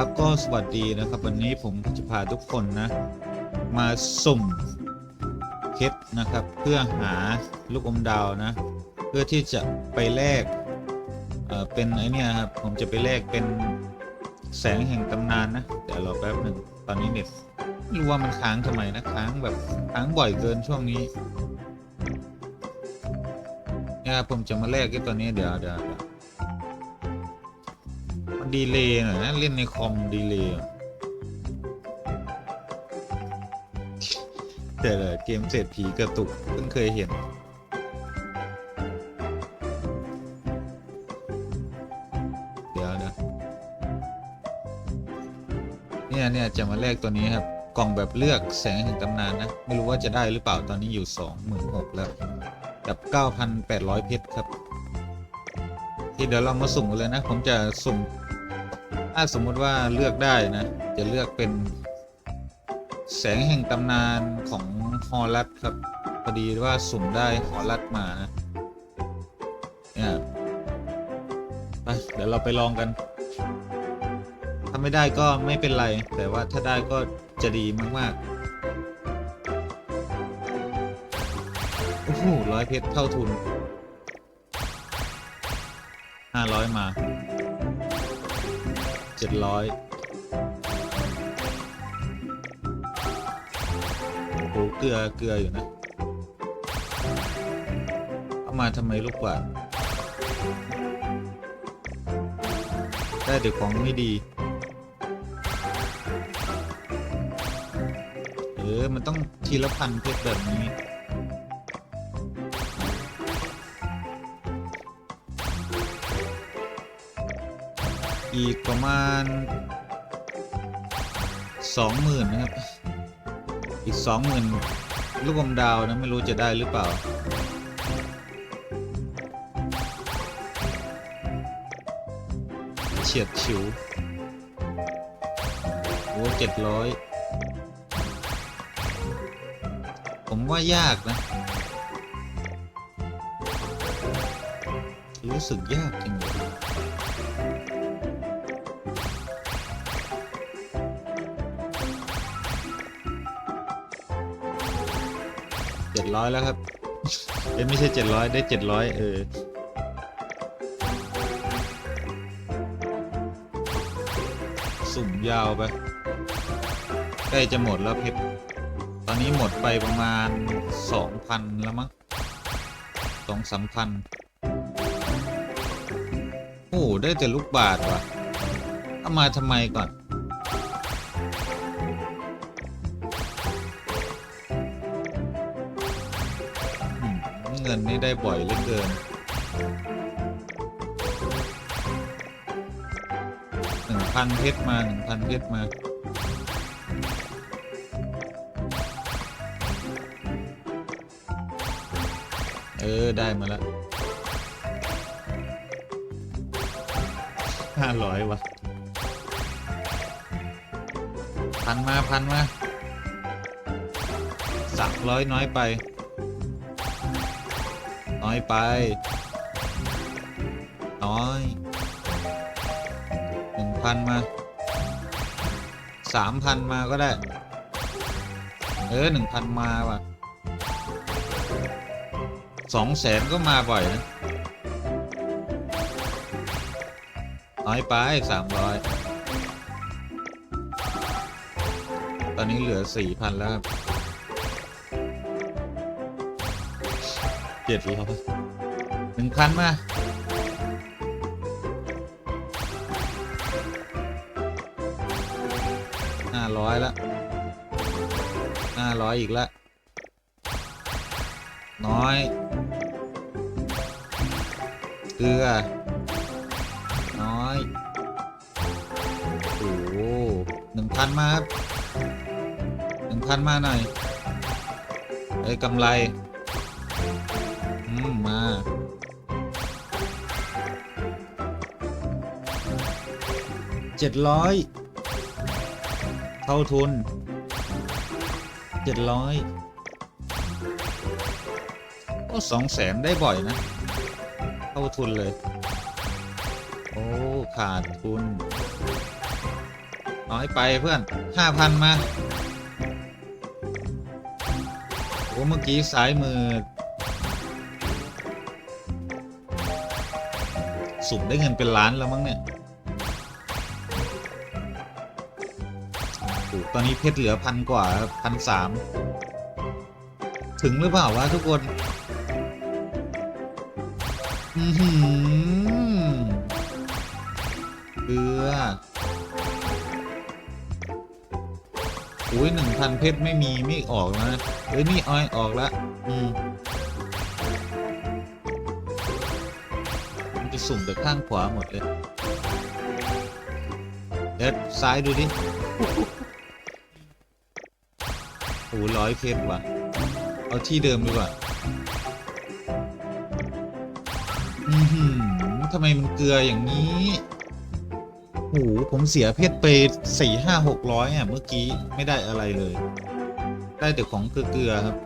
ครับก็สวัสดีนะครับวันนี้ผมจะพาทุกคนนะ มาสุ่มเพชรนะครับ เพื่อหาลูกอมดาวนะ เพื่อที่จะไปแลกเอ่อเป็นไอเนี่ยครับผมจะไปแลกเป็นแสงแห่งตำนานนะเดี๋ยวรอแป๊บหนึ่งตอนนี้เน็ตไม่รู้ว่ามันค้างทำไมนะค้างแบบค้างบ่อยเกินช่วงนี้เนี่ยครับผมจะมาแลกไอ้ตัวนี้เดี๋ยวเดี๋ยว ดีเลย์หน่อยนะเล่นในคอมดีเลย์แต่ละเกมเศรษฐีกระตุกเพิ่งเคยเห็นเดี๋ยวนะเนี่ยเนี่ยจะมาแลกตัวนี้ครับ กล่องแบบเลือกแสงแห่งตำนานนะ ไม่รู้ว่าจะได้หรือเปล่าตอนนี้อยู่26,000แล้วกับ 9,800 เพชรครับ ที่เดี๋ยวเรามาสุ่มกันเลยนะ ผมจะสุ่ม ถ้าสมมุติว่าเลือกได้นะ จะเลือกเป็นแสงแห่งตำนานของฮอลลัดครับพอดีว่าสุ่มได้ฮอลลัดมานะเนี่ยไปเดี๋ยวเราไปลองกันถ้าไม่ได้ก็ไม่เป็นไร แต่ว่าถ้าได้ก็จะดีมากๆ โอ้โหร้อยเพชรเท่าทุนห้าร้อยมา เจ็ดร้อยโอ้โหเกลือเกลืออยู่นะ เอามาทำไมลูกกว่าดได้แต่ของไม่ดี เออ มันต้องทีละพันเพชรแบบนี้ อีกประมาณสองหมื่นนะครับ อีกสองหมื่นลูกอมดาวนะ ไม่รู้จะได้หรือเปล่า เฉียดฉิวโอ้เจ็ดร้อยผมว่ายากนะ รู้สึกยากจริงเลย ร้อยแล้วครับเอ้ไม่ใช่เจ็ดร้อยได้เจ็ดร้อยเออสุ่มยาวไปใกล้จะหมดแล้วเพชรตอนนี้หมดไปประมาณสองพันแล้วมั้งสองสามพันโอ้ได้แต่ลูกบาทว่ะเอามาทำไมก่อน เงินนี่ได้บ่อยเหลือเกินหนึ่งพันเพชรมาหนึ่งพันเพชรมาเออ ได้มาแล้วห้าร้อยวะพันมาพันมาสักร้อยน้อยไป น้อยไป น้อยหนึ่งพันมาสามพันมาก็ได้ เออหนึ่งพันมาว่ะสองแสนก็มาบ่อยนะ น้อยไปสามร้อยตอนนี้เหลือสี่พันแล้วครับ เจ็ดร้อยหนึ่งพันมาห้าร้อยละห้าร้อยอีกละ น้อยเกลือ น้อย โอ้โหหนึ่งพันมาครับหนึ่งพันมาหน่อยเอ้ยกำไร อืมมา เจ็ดร้อยเท่าทุน เจ็ดร้อยโอ้สองแสนได้บ่อยนะ เท่าทุนเลย โอ้ ขาดทุนเอาให้ไปเพื่อนห้าพันมาโอ้เมื่อกี้ ซ้ายมือ สุ่มได้เงินเป็นล้านแล้วมั้งเนี่ยโอ้ตอนนี้เพชรเหลือพันกว่าพันสามถึงหรือเปล่าวะทุกคนอือหือเกลืออุ้ยหนึ่งพันเพชรไม่มีไม่ออกแล้วนะเอ้ยนี่อ้อยออกแล้วอืม สุ่มแต่ข้างขวาหมดเลยเด็ดซ้ายดูดิโอ้ร้อยเพชรว่ะ เอาที่เดิมดีกว่าอือหือทำไมมันเกลืออย่างนี้โหผมเสียเพชรไปสี่ห้าหกร้อยอะ เมื่อกี้ไม่ได้อะไรเลย ได้แต่ของเกลือครับ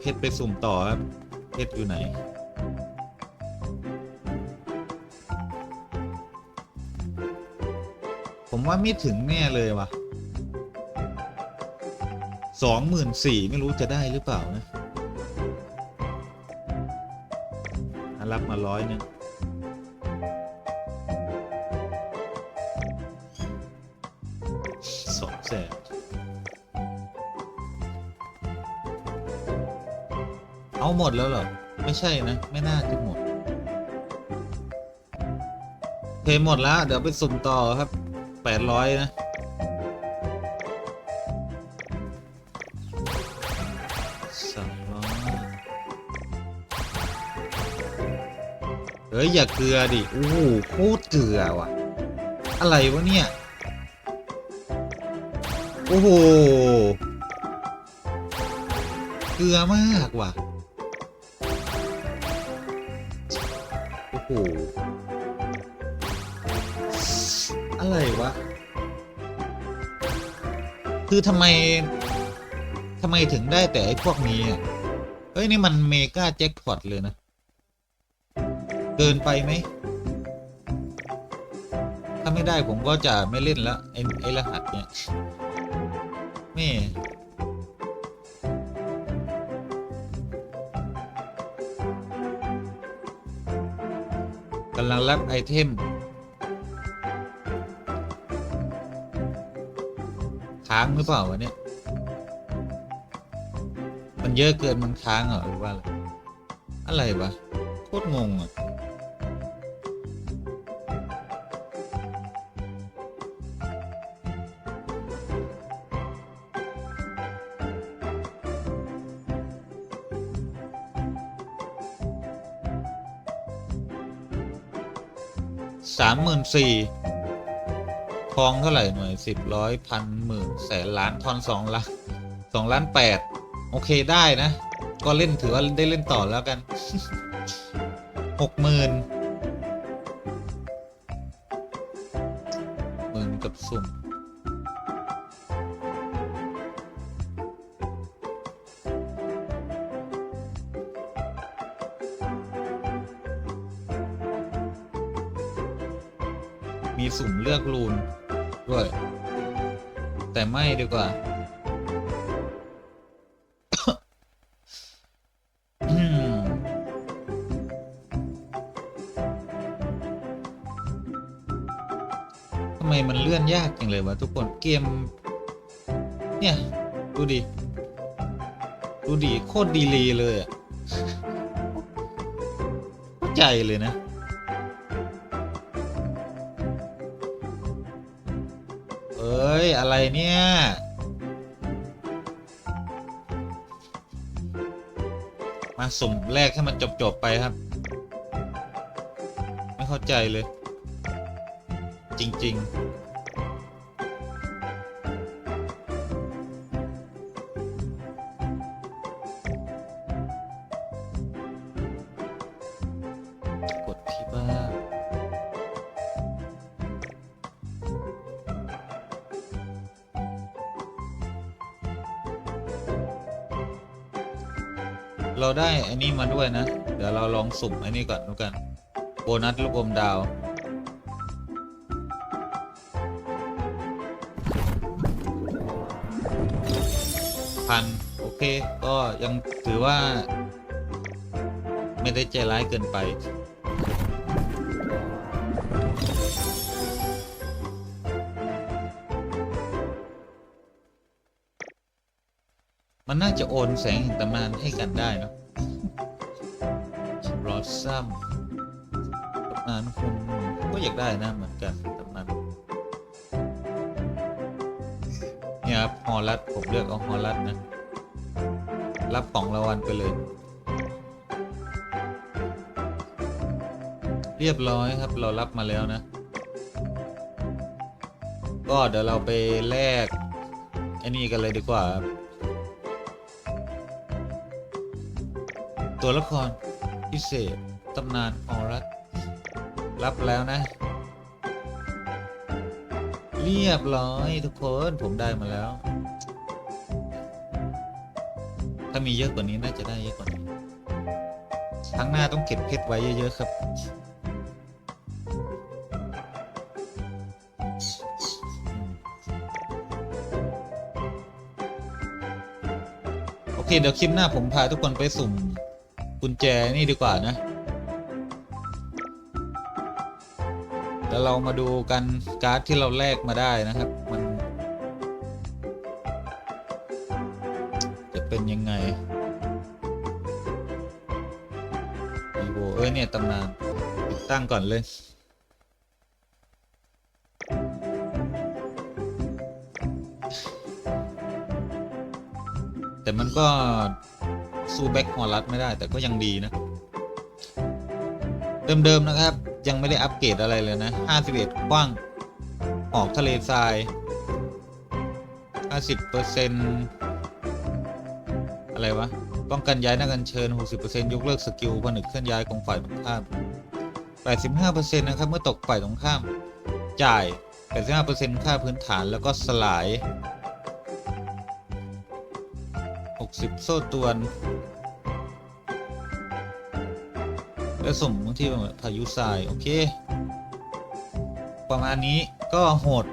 เพชรไปสุ่มต่อครับเพชรอยู่ไหน ผมว่าไม่ถึงแน่เลยว่ะสองหมื่นสี่ไม่รู้จะได้หรือเปล่านะรับมาร้อยนึ่งสองแสน หมดแล้วเหรอ ไม่ใช่นะ ไม่น่าจะหมดเทหมดแล้ว เดี๋ยวไปสุ่มต่อครับแปดร้อยนะ สามร้อยเฮ้ย อย่าเกลือดิโอ้โหโคตรเกลือว่ะ อะไรวะเนี่ย โอ้โห เกลือมากว่ะ หอะไรวะ คือทำไมทำไมถึงได้แต่ไอ้พวกนี้อะ เฮ้ย นี่มันเมกาแจ็คพอตเลยนะ เกินไปไหม ถ้าไม่ได้ผมก็จะไม่เล่นแล้วไอ้ไอ้รหัสเนี่ยแำลังรับไอเทม ค้างหรือเปล่าวะเนี่ย มันเยอะเกินมันค้างเหรอหรือว่า อะไรวะ โคตรงงอะามหมื่นสี่ทองเท่าไหร่หน่วยสิบร้อยพันหมื่นแสนล้านทอนสองล้านสองล้านแปดโอเคได้นะ ก็เล่นถือว่าได้เล่นต่อแล้วกันหกหมื่นหมื่นกับสุ่ม มีสุ่มเลือกรูนด้วย แต่ไม่ดีกว่า ทำไมมันเลื่อนยากจังเลยวะทุกคน เกม เนี่ย ดูดิ ดูดิ โคตรดีเลยเลยอะเข้าใจเลยนะ อ้ย อะไรเนี่ย มาสุ่มแรกให้มันจบ ๆ ไปครับ ไม่เข้าใจเลย จริง ๆ ได้อันนี้มาด้วยนะ เดี๋ยวเราลองสุ่มอันนี้ก่อนดูกัน โบนัสลูกอมดาว พัน โอเค ก็ยังถือว่า ไม่ได้ใจร้ายเกินไป มันน่าจะโอนแสงแห่งตำนานให้กันได้เนอะ ซัมตำนานคุณก็อยากได้นะเหมือนกันตำนานเนี่ยครับฮอลลัดผมเลือกเอาฮอลลัดนะ รับของรางวัลไปเลย เรียบร้อยครับเรารับมาแล้วนะ ก็เดี๋ยวเราไปแลกไอ้นี่กันเลยดีกว่าครับตัวละคร พิเศษตำนานออรัสรับแล้วนะ เรียบร้อยทุกคนผมได้มาแล้ว ถ้ามีเยอะกว่านี้น่าจะได้เยอะกว่านี้ครั้งหน้าต้องเก็บเพชรไว้เยอะๆครับโอเคเดี๋ยวคลิปหน้าผมพาทุกคนไปสุ่ม กุญแจนี่ดีกว่านะ แล้วเรามาดูกันการ์ดที่เราแลกมาได้นะครับ มัน จะเป็นยังไงอีโวเอ้ยเนี่ยตำนานติดตั้งก่อนเลยแต่มันก็ สู้แบ็คฮอลลัดไม่ได้แต่ก็ยังดีนะ เดิม ๆ นะครับ ยังไม่ได้อัปเกรดอะไรเลยนะ 51 กว้าง ออกทะเลทราย 50%อะไรวะ ป้องกันย้ายนักกันเชิญ 60%ยกเลิกสกิลผนึกเคลื่อนย้ายของฝ่ายตรงข้าม 85%นะครับ เมื่อตกฝ่ายตรงข้าม จ่าย 85%ค่าพื้นฐานแล้วก็สลาย 60 โซ่ตวนแล้วส่งที่พายุทราย โอเค ประมาณนี้ก็โหด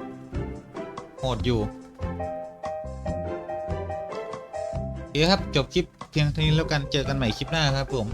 โหดอยู่โอเคครับ จบคลิปเพียงเท่านี้แล้วกันเจอกันใหม่คลิปหน้าครับผม